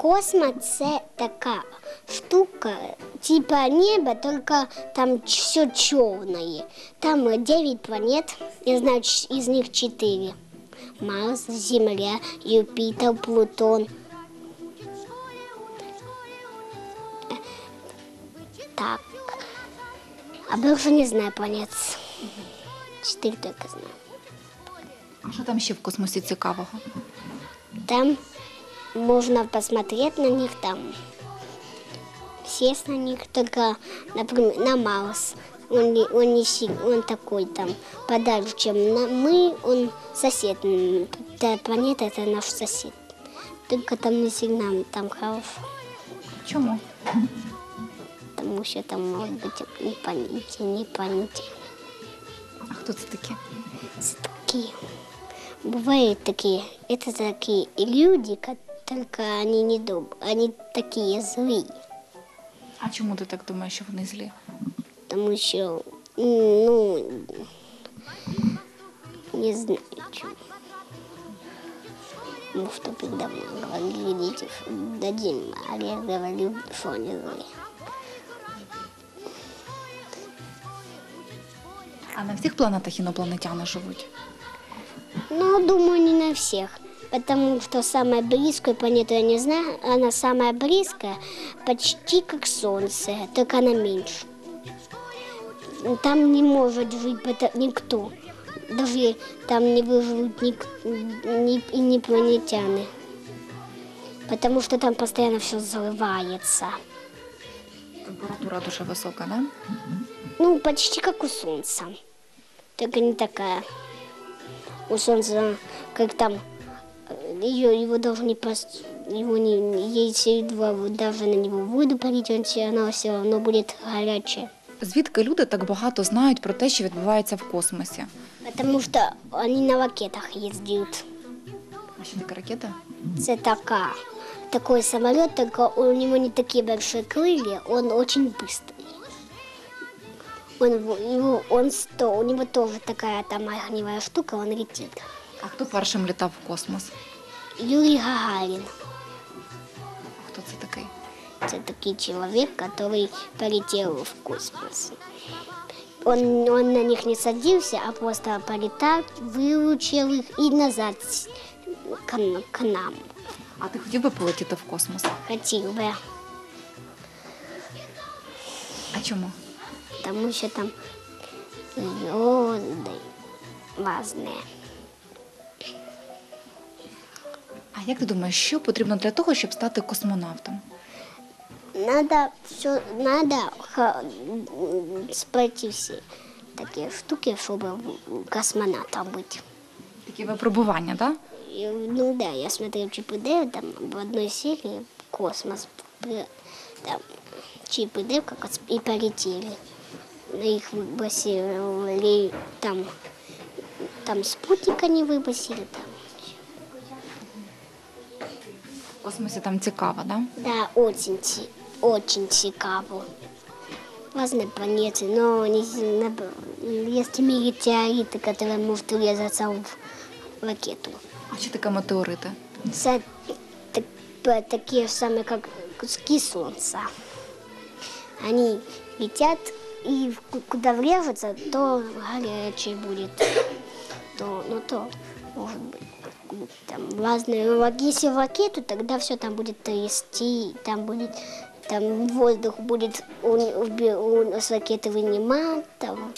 Космос це така штука, типа неба, только там все черное. Там э, 9 планет, я знаю, ч- из них 4. Марс, Земля, Юпитер, Плутон. Э, Так. А больше не знаю планет. Четыре только знаю. А що там ще в космосі цікавого? Там можно посмотреть на них, там сесть на них, только, например, на Марс. Он, не- он, не, он такой там подальше, чем на, мы, он сосед. М, Та планета это наш сосед. Только там не сильно там хорошо, Чому? потому что там может быть инопланетяне, инопланетяне. А хто це такі? Это такие, бывают такие, это такие люди, ко- только они не добрые, они такие злые. А чому ти так думаєш, що вони злі? Потому что, м, ну, не знаю, чего. Ну, что давно говорили дети, дадим, а я говорю, что они злые. А на всіх планетах інопланетяни живуть? Ну, думаю, не на всех. Потому что самая близкая планета, я не знаю, она самая близкая, почти как Солнце, только она меньше. Там не может жить никто. Даже там не выживут ник- ни- инопланетяне. Потому что там постоянно все взрывается. Температура дуже висока, да? Ну, почти как у Солнца. Только не такая. У Солнца, как там, ее, его должны пос... его не, если два, вот даже на него воду полить, он все равно, все равно будет горячее. Звідки люди так багато знають про те, що відбувається в космосі? Потому что они на ракетах ездят. А що таке ракета? Это така, такой самолет, только у него не такие большие крылья, он очень быстрый. Он, в- его, он сто, у него тоже такая там огневая штука, он летит. А хто першим літав в космос? Юрий Гагарин. А Хто це такий? Это такой человек, который полетел в космос. Он, он на них не садился, а просто полетал, выручил их и назад к, к нам. А ти хотів би полетіти в космос? Хотел бы, А чому? потому что там звезды разные. А як ти думаєш, що потрібно для того, щоб стати космонавтом? Надо все, надо ха- пройти все такие штуки, чтобы космонавтом быть. Такі випробування, так? И, Ну да, я смотрел Чип и Дейл, там в одной серии космос, при- там Чип и Дейл как раз и полетели. На их выбросили, там, там спутника не выбросили, там. В космосі там цікаво, так? Да, очень, ці- очень цікаво. Разные планеты, но не, з- на- есть метеориты, которые могут врезаться в ракету. А що таке метеорити? Це так, п- такі ж самі, як куски сонця. Они летят, и в ку- куда врежутся, то горячий будет, то, ну то, может быть, м, там разные. А Если в ракету, тогда все там будет трясти, там будет, там воздух будет у, у, у- с ракеты вынимать, там.